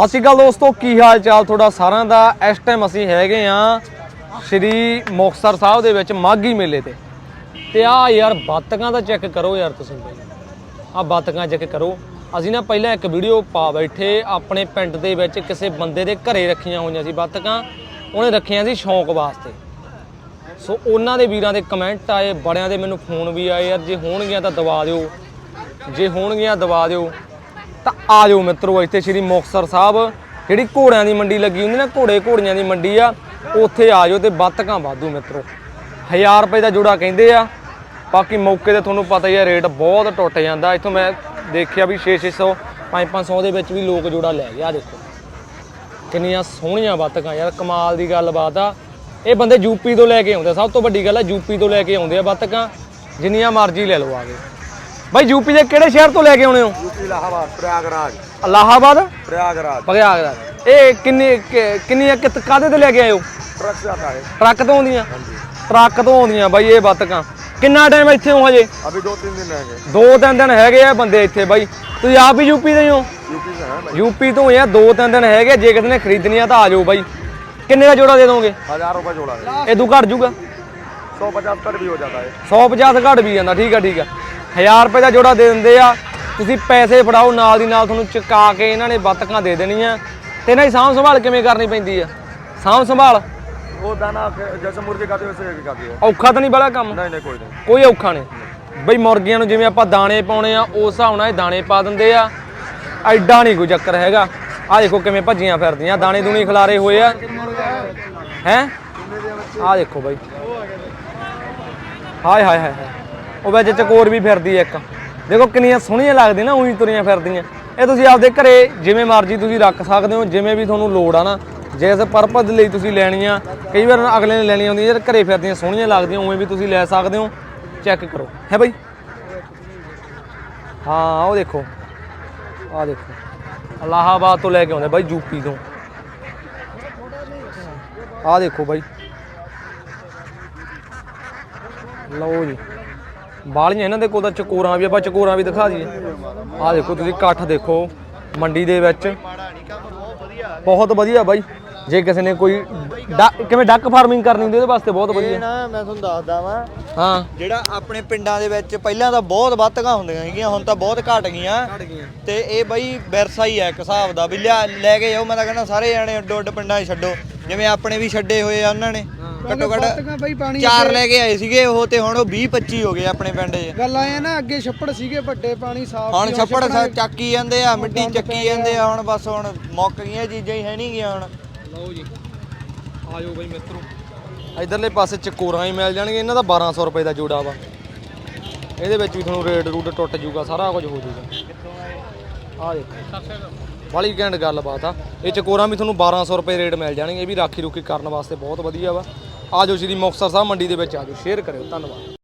ਸਤਿ ਸ਼੍ਰੀ ਅਕਾਲ ਦੋਸਤੋ, ਕੀ ਹਾਲ ਚਾਲ ਤੁਹਾਡਾ ਸਾਰਿਆਂ ਦਾ? ਇਸ ਟਾਈਮ ਅਸੀਂ ਹੈਗੇ ਆ ਸ਼੍ਰੀ ਮੁਕਤਸਰ ਸਾਹਿਬ ਦੇ ਵਿੱਚ ਮਾਘੀ ਮੇਲੇ ਤੇ। ਤੇ ਆ ਯਾਰ ਬਾਤਕਾਂ ਦਾ ਚੈੱਕ ਕਰੋ ਯਾਰ ਤੁਸੀਂ ਆ ਬਾਤਕਾਂ ਚੈੱਕ ਕਰੋ। ਅਸੀਂ ਨਾ ਪਹਿਲਾਂ ਇੱਕ ਵੀਡੀਓ ਪਾ ਬੈਠੇ ਆਪਣੇ ਪਿੰਡ ਦੇ ਵਿੱਚ ਕਿਸੇ ਬੰਦੇ ਦੇ ਘਰੇ ਰੱਖੀਆਂ ਹੋਈਆਂ ਸੀ ਬਾਤਕਾਂ। ਉਹਨੇ ਰੱਖੀਆਂ ਸੀ ਸ਼ੌਂਕ ਵਾਸਤੇ। ਸੋ ਉਹਨਾਂ ਦੇ ਵੀਰਾਂ ਦੇ ਕਮੈਂਟ ਆਏ, ਬੜਿਆਂ ਦੇ ਮੈਨੂੰ ਫੋਨ ਵੀ ਆਏ। ਯਾਰ ਜੇ ਹੋਣਗੀਆਂ ਤਾਂ ਦਵਾ ਦਿਓ। ਜੇ ਹੋਣਗੀਆਂ ਦਵਾ ਦਿਓ। ਤਾਂ ਆ ਜਾਓ ਮਿੱਤਰੋ, ਇੱਥੇ ਸ਼੍ਰੀ ਮੁਕਤਸਰ ਸਾਹਿਬ, ਜਿਹੜੀ ਘੋੜਿਆਂ ਦੀ ਮੰਡੀ ਲੱਗੀ ਹੁੰਦੀ ਨਾ, ਘੋੜੇ ਘੋੜੀਆਂ ਦੀ ਮੰਡੀ ਆ, ਉੱਥੇ ਆ ਜਾਓ ਤੇ ਬੱਤਕਾਂ ਵਾਧੂ ਮਿੱਤਰੋ। 1000 ਰੁਪਏ ਦਾ ਜੋੜਾ ਕਹਿੰਦੇ ਆ, ਬਾਕੀ ਮੌਕੇ ਤੇ ਤੁਹਾਨੂੰ ਪਤਾ ਹੀ ਆ, ਰੇਟ ਬਹੁਤ ਟੁੱਟ ਜਾਂਦਾ। ਇੱਥੋਂ ਮੈਂ ਦੇਖਿਆ ਵੀ 6 600 500 ਦੇ ਵਿੱਚ ਵੀ ਲੋਕ ਜੋੜਾ ਲੈ ਗਿਆ ਆਹ ਦੇਖੋ, ਕਿੰਨੀਆਂ ਸੋਹਣੀਆਂ ਬੱਤਕਾਂ ਯਾਰ, ਕਮਾਲ ਦੀ ਗੱਲਬਾਤ ਆ। ਇਹ ਬੰਦੇ ਯੂਪੀ ਤੋਂ ਲੈ ਕੇ ਆਉਂਦੇ ਆ। ਸਭ ਤੋਂ ਵੱਡੀ ਗੱਲ ਆ ਯੂਪੀ ਤੋਂ ਲੈ ਕੇ ਆਉਂਦੇ ਆ ਬੱਤਕਾਂ, ਜਿੰਨੀਆਂ ਮਰਜ਼ੀ ਲੈ ਲਓ ਆਗੇ ਬਾਈ ਯੂਪੀ ਦੇ ਕਿਹੜੇ ਸ਼ਹਿਰ ਤੋਂ ਲੈ ਕੇ ਆਉਣੇ ਹੋ? ਯੂਪੀ ਇਲਾਹਾਬਾਦ ਪ੍ਰਯਾਗਰਾਜ। ਇਲਾਹਾਬਾਦ? ਪ੍ਰਯਾਗਰਾਜ। ਪ੍ਰਯਾਗਰਾਜ। ਇਹ ਕਿੰਨੇ ਕਿੰਨੀਆਂ ਕਿਤ ਕਾਦੇ ਤੇ ਲੈ ਕੇ ਆਏ ਟਰੱਕ ਤੇ ਆਏ ਟਰੱਕ ਤੋਂ ਆਉਂਦੀਆਂ? ਹਾਂਜੀ। ਟਰੱਕ ਤੋਂ ਆਉਂਦੀਆਂ ਬਾਈ ਇਹ ਬਤਕਾਂ ਕਿੰਨਾ ਟਾਈਮ ਇੱਥੇ ਹੋ ਹਜੇ? ਅਭੀ 2-3 ਦਿਨ ਹੈਗੇ 2-3 ਦਿਨ ਹੈਗੇ ਆ ਬੰਦੇ ਇੱਥੇ ਬਾਈ। ਤੁਸੀਂ ਆਪ ਵੀ ਯੂਪੀ ਦੇ ਹੋ ਯੂਪੀ ਤੋਂ ਹਾਂ ਯੂਪੀ ਤੋਂ ਆ 2-3 ਦਿਨ ਹੈਗੇ ਜੇ ਕਿਸੇ ਨੇ ਖਰੀਦਣੀਆਂ ਤਾਂ ਆ ਜਾਓ ਬਾਈ। ਕਿੰਨੇ ਦਾ ਜੋੜਾ ਦੇ ਦੋਗੇ? 1000 ਰੁਪਏ ਜੋੜਾ ਇਹ ਦੂ ਘਟ ਜੂਗਾ? 150 ਘਟ ਵੀ ਹੋ ਜਾਂਦਾ ਹੈ 150 ਘਟ ਵੀ ਜਾਂਦਾ ਠੀਕ ਆ ਠੀਕ ਆ। ਹਜ਼ਾਰ ਰੁਪਏ ਦਾ ਜੋੜਾ ਦੇ ਦਿੰਦੇ ਆ। ਤੁਸੀਂ ਪੈਸੇ ਫੜਾਓ ਨਾਲ ਦੀ ਨਾਲ ਤੁਹਾਨੂੰ ਚੁਕਾ ਕੇ ਇਹਨਾਂ ਨੇ ਬਤਕਾਂ ਦੇ ਦੇਣੀਆਂ। ਤੇ ਇਹਨਾਂ ਦੀ ਸਾਂਭ ਸੰਭਾਲ ਕਿਵੇਂ ਕਰਨੀ ਪੈਂਦੀ ਆ? ਸਾਂਭ ਸੰਭਾਲ? ਉਹ ਦਾਣਾ ਜੈਸੇ ਮੁਰਗੇ ਖਾਦੇ ਵੈਸੇ ਖਾਦੇ ਔਖਾ ਤਾਂ ਨਹੀਂ ਬੜਾ ਕੰਮ? ਨਹੀਂ ਨਹੀਂ ਕੋਈ ਨਹੀਂ। ਕੋਈ ਔਖਾ ਨਹੀਂ। ਬਈ ਮੁਰਗੀਆਂ ਨੂੰ ਜਿਵੇਂ ਆਪਾਂ ਦਾਣੇ ਪਾਉਣੇ ਆ ਉਸ ਹਿਸਾਬ ਨਾਲ ਇਹ ਦਾਣੇ ਪਾ ਦਿੰਦੇ ਆ। ਐਡਾ ਨਹੀਂ ਕੋਈ ਚੱਕਰ ਹੈਗਾ। ਆਹ ਦੇਖੋ ਕਿਵੇਂ ਭੱਜੀਆਂ ਫਿਰਦੀਆਂ। ਦਾਣੇ ਦੂਣੇ ਖਿਲਾਰੇ ਹੋਏ ਆ। ਹੈ? ਆਹ ਦੇਖੋ ਬਾਈ। ਹਾਏ ਹਾਏ ਹਾਏ। ਉਹ ਵਿੱਚ ਚਕੋਰ ਵੀ ਫਿਰਦੀ ਆ ਇੱਕ। ਦੇਖੋ ਕਿੰਨੀਆਂ ਸੋਹਣੀਆਂ ਲੱਗਦੀਆਂ ਨਾ, ਉਹੀ ਤੁਰੀਆਂ ਫਿਰਦੀਆਂ। ਇਹ ਤੁਸੀਂ ਆਪਦੇ ਘਰੇ ਜਿਵੇਂ ਮਰਜ਼ੀ ਤੁਸੀਂ ਰੱਖ ਸਕਦੇ ਹੋ, ਜਿਵੇਂ ਵੀ ਤੁਹਾਨੂੰ ਲੋੜ ਆ ਨਾ। ਜਿਸ ਪਰਪਸ ਲਈ ਤੁਸੀਂ ਲੈਣੀ ਆ ਕਈ ਵਾਰ ਅਗਲੇ ਨੇ ਲੈਣੀਆਂ ਹੁੰਦੀਆਂ ਯਾਰ ਘਰੇ ਫਿਰਦੀਆਂ, ਸੋਹਣੀਆਂ ਲੱਗਦੀਆਂ, ਉਵੇਂ ਵੀ ਤੁਸੀਂ ਲੈ ਸਕਦੇ ਹੋ। ਚੈੱਕ ਕਰੋ। ਹੈ ਬਾਈ? ਹਾਂ, ਉਹ ਦੇਖੋ। ਆ ਦੇਖੋ। ਅਲਾਹਾਬਾਦ ਤੋਂ ਲੈ ਕੇ ਆਉਂਦੇ ਬਾਈ ਯੂਪੀ ਤੋਂ। ਆ ਦੇਖੋ ਬਾਈ। ਲਓ ਜੀ। ਬਾਲੀਆਂ ਇਹਨਾਂ ਦੇ ਕੋਲ ਤਾਂ ਚਕੋਰਾਂ ਵੀ ਆਪਾਂ ਚਕੋਰਾਂ ਵੀ ਦਿਖਾ ਦਈਏ। ਆ ਦੇਖੋ ਤੁਸੀਂ ਇਕੱਠ ਦੇਖੋ ਮੰਡੀ ਦੇ ਵਿੱਚ। ਬਹੁਤ ਵਧੀਆ ਬਾਈ ਜੇ ਕਿਸੇ ਨੇ ਕੋਈ ਕਿਵੇਂ ਡੱਕ ਫਾਰਮਿੰਗ ਕਰਨੀ ਹੁੰਦੀ ਉਹਦੇ ਵਾਸਤੇ ਬਹੁਤ ਇਹ ਵਧੀਆ ਨਾ ਮੈਂ ਤੁਹਾਨੂੰ ਦੱਸਦਾ ਵਾਂ ਹਾਂ। ਜਿਹੜਾ ਆਪਣੇ ਪਿੰਡਾਂ ਦੇ ਵਿੱਚ ਪਹਿਲਾਂ ਤਾਂ ਬਹੁਤ ਬੱਤਕਾਂ ਹੁੰਦੀਆਂ ਸੀਗੀਆਂ ਹੁਣ ਤਾਂ ਬਹੁਤ ਘਟ ਗਈਆਂ। ਤੇ ਇਹ ਬਈ ਵਿਰਸਾ ਹੀ ਹੈ ਇੱਕ ਹਿਸਾਬ ਦਾ ਵੀ ਲਿਆ ਲੈ ਕੇ ਜਾਓ ਮੈਂ ਤਾਂ ਕਹਿੰਦਾ ਸਾਰੇ ਜਾਣੇ ਅੱਡੋ ਅੱਡ ਪਿੰਡਾਂ 'ਚ ਛੱਡੋ ਜਿਵੇਂ ਆਪਣੇ ਵੀ ਛੱਡੇ ਹੋਏ ਆ ਉਹਨਾਂ ਨੇ। ਘੱਟੋ ਘੱਟ ਬਈ ਪਾਣੀ ਚਾਰ ਲੈ ਕੇ ਆਏ ਸੀਗੇ ਉਹ ਤੇ ਹੁਣ ਉਹ 20 25 ਹੋ ਗਏ ਆਪਣੇ ਪਿੰਡ 'ਚ। ਗੱਲ ਆਏ ਨਾ ਅੱਗੇ ਛੱਪੜ ਸੀਗੇ ਵੱਡੇ ਪਾਣੀ ਸਾਫ਼ ਹੁਣ ਛੱਪੜ ਸਾ ਚੱਕੀ ਜਾਂਦੇ ਆ ਮਿੱਟੀ ਚੱਕੀ ਜਾਂਦੇ ਆ ਹੁਣ ਬਸ ਹੁਣ ਮੁੱਕ ਗਈਆਂ ਚੀਜ਼ਾਂ ਹੀ ਹੈ ਨਹੀਂ ਗੀਆਂ ਹੁਣ। ਲਓ ਜੀ ਆ ਜਾਓ ਬਈ ਮਿੱਤਰੋ। ਇਧਰਲੇ ਪਾਸੇ ਚਕੋਰਾਂ ਹੀ ਮਿਲ ਜਾਣਗੇ ਇਹਨਾਂ ਦਾ 1200 ਰੁਪਏ ਦਾ ਜੋੜਾ ਵਾ। ਇਹਦੇ ਵਿੱਚ ਵੀ ਤੁਹਾਨੂੰ ਰੇਟ ਰੂਟ ਟੁੱਟ ਜੂਗਾ ਸਾਰਾ ਕੁਝ ਹੋ ਜੂਗਾ ਆ ਦੇਖੋ। ਬਾਲੀ ਘੈਂਟ ਗੱਲਬਾਤ ਆ। ਇਹ ਚਕੋਰਾਂ ਵੀ ਤੁਹਾਨੂੰ 1200 ਰੁਪਏ ਰੇਟ ਮਿਲ ਜਾਣਗੇ ਇਹ ਵੀ ਰਾਖੀ ਰੁਕੀ ਕਰਨ ਵਾਸਤੇ ਬਹੁਤ ਵਧੀਆ ਵਾ। ਆ ਜਾਓ ਸ਼੍ਰੀ ਮੁਕਤਸਰ ਸਾਹਿਬ ਮੰਡੀ ਦੇ ਵਿੱਚ ਆ ਜਾਓ ਸ਼ੇਅਰ ਕਰਿਓ ਧੰਨਵਾਦ।